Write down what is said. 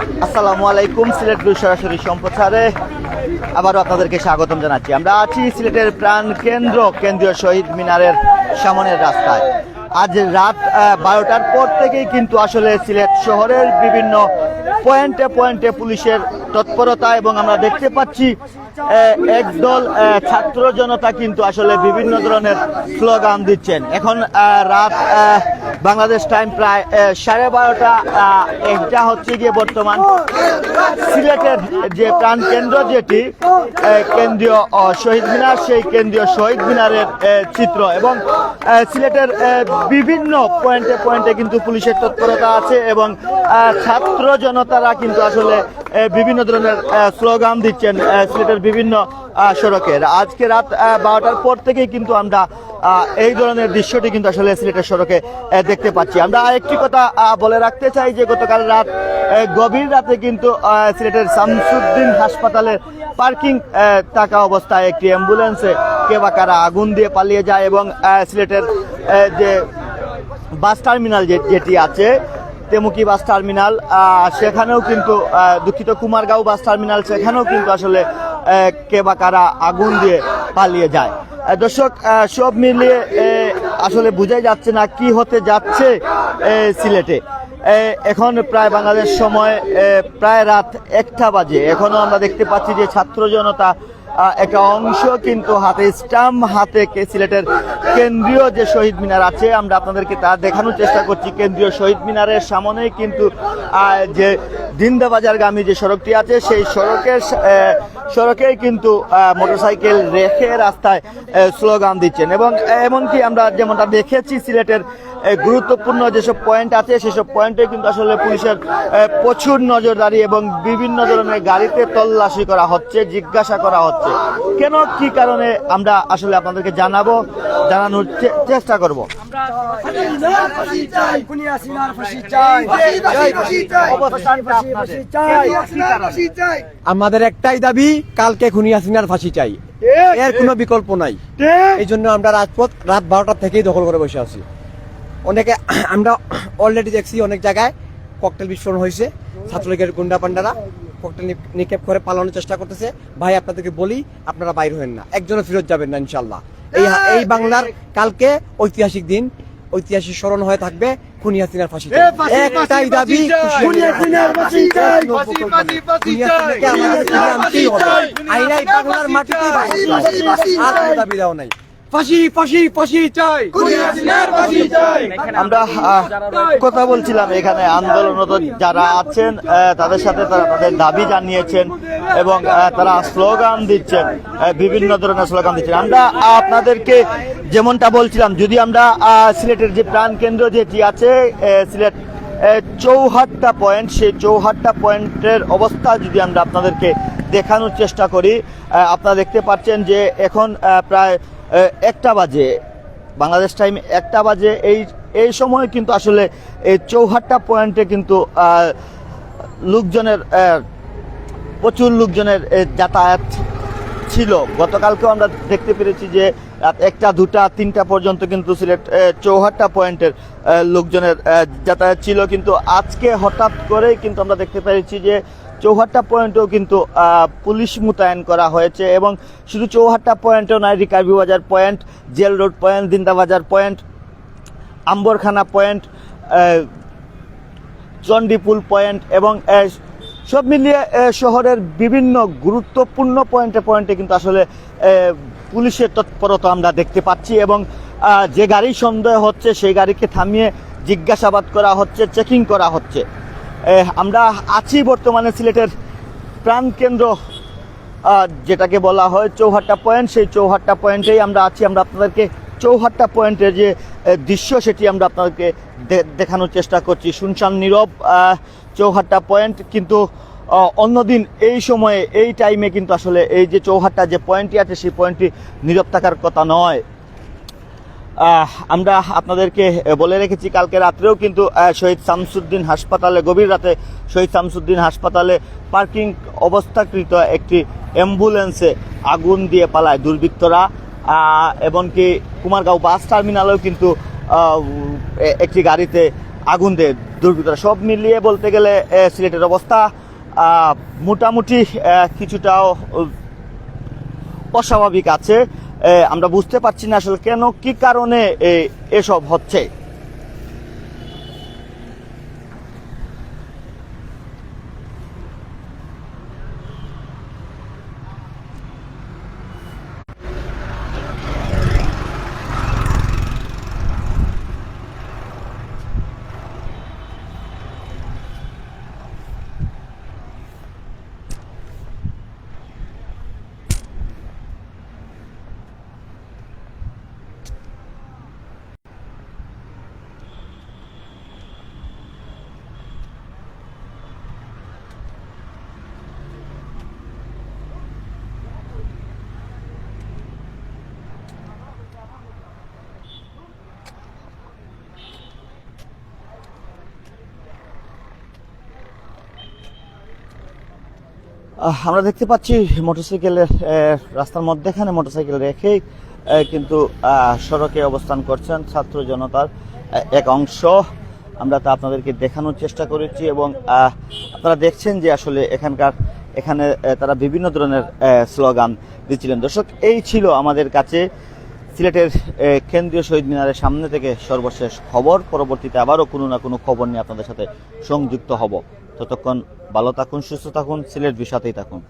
আসসালামু আলাইকুম, সিলেট সরাসরি সম্প্রচারে আবারও আপনাদেরকে স্বাগতম জানাচ্ছি। আমরা আছি সিলেটের প্রাণ কেন্দ্র, কেন্দ্রীয় শহীদ মিনারের সামনের রাস্তায়। আজ রাত বারোটার পর থেকেই কিন্তু আসলে সিলেট শহরের বিভিন্ন পয়েন্টে পয়েন্টে পুলিশের তৎপরতা এবং আমরা দেখতে পাচ্ছি একদল ছাত্র জনতা কিন্তু আসলে বিভিন্ন ধরনের স্লোগান দিচ্ছেন। এখন রাত বাংলাদেশ টাইম প্রায় সাড়ে বারোটা একটা হচ্ছে গিয়ে বর্তমান সিলেটের যে প্রাণ কেন্দ্র যেটি কেন্দ্রীয় শহীদ মিনার, সেই কেন্দ্রীয় শহীদ মিনারের চিত্র এবং সিলেটের বিভিন্ন পয়েন্টে পয়েন্টে কিন্তু পুলিশের তৎপরতা আছে এবং ছাত্র জনতারা কিন্তু আসলে বিভিন্ন ধরনের স্লোগান দিচ্ছেন সিলেটের বিভিন্ন সড়কের। আজকে রাত বারোটার পর থেকেই কিন্তু আমরা এই ধরনের দৃশ্যটি কিন্তু আসলে সিলেটের সড়কে দেখতে পাচ্ছি। আমরা একটি কথা বলে রাখতে চাই যে গতকাল রাত গভীর রাতে কিন্তু সিলেটের শামসুদ্দিন হাসপাতালের পার্কিং থাকা অবস্থায় একটি অ্যাম্বুলেন্সে কে বা কারা আগুন দিয়ে পালিয়ে যায় এবং সিলেটের যে বাস টার্মিনাল যেটি আছে তেমুকি বাস টার্মিনাল সেখানেও কিন্তু দুঃখিত কুমারগাঁও বাস টার্মিনাল সেখানেও কিন্তু আসলে আহ, কে বা কারা আগুন দিয়ে পালিয়ে যায়। দর্শক সব মিলিয়ে আসলে বোঝাই যাচ্ছে না কি হতে যাচ্ছে সিলেটে। এখন প্রায় বাংলাদেশ সময় প্রায় রাত একটা বাজে। এখনও আমরা দেখতে পাচ্ছি যে ছাত্র জনতা একটা অংশ কিন্তু হাতে, স্টাম্প হাতে সিলেটের কেন্দ্রীয় যে শহীদ মিনার আছে, আমরা আপনাদেরকে তা দেখানোর চেষ্টা করছি। কেন্দ্রীয় শহীদ মিনারের সামনেই কিন্তু যে দিন্দাবাজারগামী যে সড়কটি আছে, সেই সড়কের সড়কেই কিন্তু মোটরসাইকেল রেখে রাস্তায় স্লোগান দিচ্ছেন। এবং এমনকি আমরা যেমনটা দেখেছি সিলেটের গুরুত্বপূর্ণ যেসব পয়েন্ট আছে সেসব পয়েন্টে কিন্তু আসলে পুলিশের প্রচুর নজরদারি এবং বিভিন্ন ধরনের গাড়িতে তল্লাশি করা হচ্ছে জিজ্ঞাসা করা হচ্ছে। কেন কি কারণে আমরা আসলে আপনাদেরকে জানাব জানানোর চে- চেষ্টা করব। আমাদের একটাই দাবি কালকে খুনি হাসিনার ফাঁসি চাই। এর কোনো বিকল্প নাই। এই জন্য আমরা রাজপথ রাত বারোটা থেকেই দখল করে বসে আছি। অনেকে আমরা অলরেডি দেখছি অনেক জায়গায় ককটেল বিস্ফোরণ হয়েছে। ছাত্রলীগের গুন্ডা পান্ডারা ককটেল নিক্ষেপ করে পালানোর চেষ্টা করতেছে। ভাই আপনাদেরকে বলি আপনারা বাইর হবেন না। একজনও ফেরত যাবেন না ইনশাল্লাহ এই এই বাংলার কালকে ঐতিহাসিক দিন। ঐতিহাসিক স্মরণ হয়ে থাকবে খুনি হাসিনার ফাঁসি একটাই দাবি। আইনাই বাংলার। আর দাবি দেওয়া নাই। ফাঁসি ফাঁসি ফাঁসি চাই। আমরা কথা বলছিলাম এখানে আন্দোলনরত যারা আছেন তাদের সাথে তারা তাদের দাবি জানিয়েছেন এবং তারা স্লোগান দিচ্ছেন বিভিন্ন ধরনের স্লোগান দিচ্ছেন। আমরা আপনাদেরকে যেমনটা বলছিলাম যদি আমরা সিলেটের যে প্রাণ কেন্দ্র যেটি আছে সিলেট চৌহাট্টা পয়েন্ট সেই চৌহাট্টা পয়েন্টের অবস্থা যদি আমরা আপনাদেরকে দেখানোর চেষ্টা করি আপনারা দেখতে পাচ্ছেন যে এখন প্রায় একটা বাজে। বাংলাদেশ টাইম একটা বাজে। এই এই সময় কিন্তু আসলে এই চৌহাট্টা পয়েন্টে কিন্তু লোকজনের প্রচুর লোকজনের যাতায়াত ছিল। গতকালকেও আমরা দেখতে পেরেছি যে রাত একটা, দুটা, তিনটা পর্যন্ত কিন্তু সিলেট চৌহাট্টা পয়েন্টের লোকজনের যাতায়াত ছিল। কিন্তু আজকে হঠাৎ করেই কিন্তু আমরা দেখতে পেরেছি যে চৌহাট্টা পয়েন্টেও কিন্তু পুলিশ মোতায়েন করা হয়েছে এবং শুধু চৌহাট্টা পয়েন্টেও নয়, Rikabi Bazar point, jail road point Zindabazar point, Amberkhana point Chandipul point এবং সব মিলিয়ে শহরের বিভিন্ন গুরুত্বপূর্ণ পয়েন্টে পয়েন্টে কিন্তু আসলে পুলিশের তৎপরতা আমরা দেখতে পাচ্ছি এবং যে গাড়ি সন্দেহ হচ্ছে, সেই গাড়িকে থামিয়ে জিজ্ঞাসাবাদ করা হচ্ছে, চেকিং করা হচ্ছে। আমরা আছি বর্তমানে সিলেটের প্রাণকেন্দ্র যেটাকে বলা হয় চৌহাট্টা পয়েন্ট। সেই চৌহাট্টা পয়েন্টেই আমরা আছি। আমরা আপনাদেরকে চৌহাট্টা পয়েন্টের যে দৃশ্য সেটি আমরা আপনাদেরকে দেখানোর চেষ্টা করছি। শুনশান নীরব চৌহাট্টা পয়েন্ট। কিন্তু অন্যদিন এই সময়ে, এই টাইমে কিন্তু আসলে এই যে চৌহাট্টা যে পয়েন্টটি আছে, সেই পয়েন্টটি নীরব থাকার কথা নয়। আমরা আপনাদেরকে বলে রেখেছি, কালকে রাত্রেও কিন্তু শহীদ শামসুদ্দিন হাসপাতালে, গভীর রাতে শহীদ শামসুদ্দিন হাসপাতালে পার্কিং অবস্থাকৃত একটি অ্যাম্বুলেন্সে আগুন দিয়ে পালায় দুর্বৃত্তরা। এমনকি কুমারগাঁও বাস টার্মিনালেও কিন্তু একটি গাড়িতে আগুন দেয় দুর্বৃত্তরা। সব মিলিয়ে বলতে গেলে সিলেটের অবস্থা মোটামুটি কিছুটাও অস্বাভাবিক আছে। আমরা বুঝতে পারছি না আসলে কেন কি কারণে এসব হচ্ছে। আমরা দেখতে পাচ্ছি মোটরসাইকেলের রাস্তার মধ্যেখানে মোটরসাইকেল রেখেই কিন্তু সড়কে অবস্থান করছেন ছাত্র জনতার এক অংশ। আমরা তা আপনাদেরকে দেখানোর চেষ্টা করেছি এবং আপনারা দেখছেন যে আসলে এখানকার, এখানে তারা বিভিন্ন ধরনের স্লোগান দিচ্ছিলেন। দর্শক, এই ছিল আমাদের কাছে সিলেটের কেন্দ্রীয় শহীদ মিনারের সামনে থেকে সর্বশেষ খবর। পরবর্তীতে আবারও কোনো না কোনো খবর নিয়ে আপনাদের সাথে সংযুক্ত হব। ততক্ষণ ভালো থাকুন সুস্থ থাকুন সিলেট বিষাতেই থাকুন।